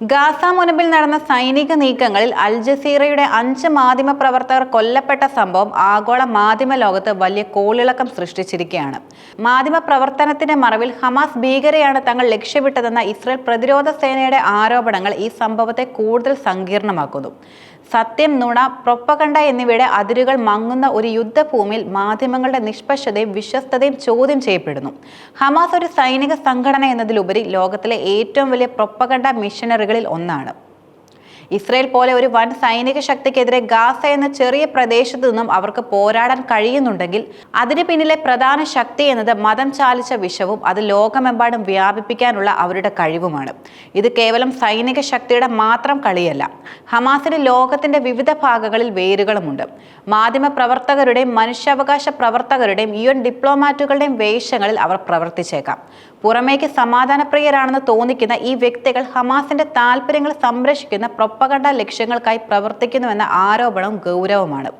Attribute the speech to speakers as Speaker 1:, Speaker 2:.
Speaker 1: Gaza മുനമ്പിൽ നടന്ന സൈനിക നീക്കങ്ങളിൽ അൽ ജസീറയുടെ അഞ്ച് മാധ്യമ പ്രവർത്തകർ കൊല്ലപ്പെട്ട സംഭവം ആഗോള മാധ്യമ ലോകത്ത് വലിയ കോളിളക്കം സൃഷ്ടിച്ചിരിക്കുകയാണ്. മാധ്യമ പ്രവർത്തനത്തിന്റെ മറവിൽ ഹമാസ് ഭീകരയാണ് തങ്ങൾ ലക്ഷ്യമിട്ടതെന്ന ഇസ്രയേൽ പ്രതിരോധ സേനയുടെ ആരോപണങ്ങൾ ഈ സംഭവത്തെ കൂടുതൽ സങ്കീർണമാക്കുന്നു. സത്യം നുണ പ്രൊപ്പകണ്ട എന്നിവയുടെ അതിരുകൾ മങ്ങുന്ന ഒരു യുദ്ധഭൂമിയിൽ മാധ്യമങ്ങളുടെ നിഷ്പക്ഷതയും വിശ്വസ്തതയും ചോദ്യം ചെയ്യപ്പെടുന്നു. ഹമാസ് ഒരു സൈനിക സംഘടന എന്നതിലുപരി ലോകത്തിലെ ഏറ്റവും വലിയ പ്രൊപ്പകണ്ട മിഷനറികളിൽ ഒന്നാണ്. ഇസ്രയേൽ പോലെ ഒരു വൻ സൈനിക ശക്തിക്കെതിരെ ഗാസ എന്ന ചെറിയ പ്രദേശത്തു നിന്നും അവർക്ക് പോരാടാൻ കഴിയുന്നുണ്ടെങ്കിൽ അതിന് പിന്നിലെ പ്രധാന ശക്തി എന്നത് മതം ചാലിച്ച വിഷവും അത് ലോകമെമ്പാടും വ്യാപിപ്പിക്കാനുള്ള അവരുടെ കഴിവുമാണ്. ഇത് കേവലം സൈനിക ശക്തിയുടെ മാത്രം കളിയല്ല ഹമാസിന് ലോകത്തിന്റെ വിവിധ ഭാഗങ്ങളിൽ വേരുകളുമുണ്ട്. മാധ്യമ പ്രവർത്തകരുടെയും മനുഷ്യാവകാശ പ്രവർത്തകരുടെയും യു എൻ ഡിപ്ലോമാറ്റുകളുടെയും വേഷങ്ങളിൽ അവർ പ്രവർത്തിച്ചേക്കാം. പുറമേക്ക് സമാധാനപ്രിയരാണെന്ന് തോന്നിക്കുന്ന ഈ വ്യക്തികൾ ഹമാസിന്റെ താല്പര്യങ്ങൾ സംരക്ഷിക്കുന്ന പ്രൊപ്പകണ്ട ലക്ഷ്യങ്ങൾക്കായി പ്രവർത്തിക്കുന്നുവെന്ന ആരോപണം ഗൗരവമാണ്.